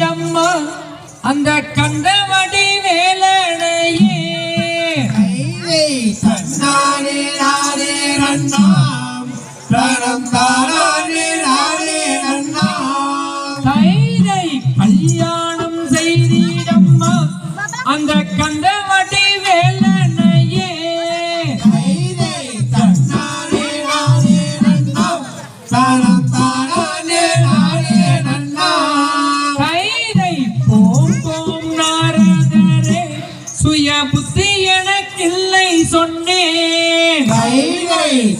செய்தீரம்மா அந்த கந்தவடி வேலனையே. தன்னானே நானே நன்னாம். பிரணம் தானானே நானே நன்னாம். கைதை கல்யாணம் செய்தீரம்மா அந்த கந்தவடி சுய புத்தி எனக்கில்லை சொன்னேன்.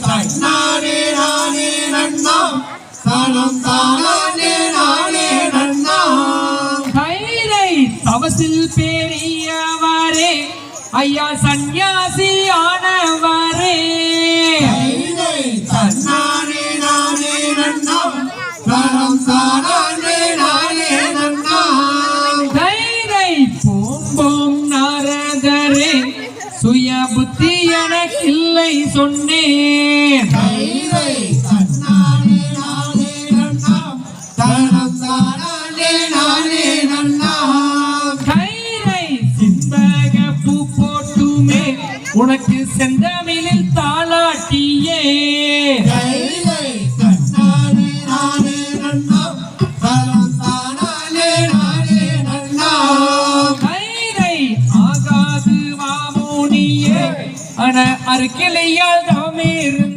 தன்னானே நானே நன்னாம் பிரணம் தானானே நானே நன்னாம் தவசில் பெரியவரே ஐயா சந்நியாசி சிந்தக பூ போட்டுமே உனக்கு செந்தமிழில் தாளாட்டியே. தன்னானே நானே நன்னாம் நீயே அன அருக்கிளையால் தாமே இருந்தேன்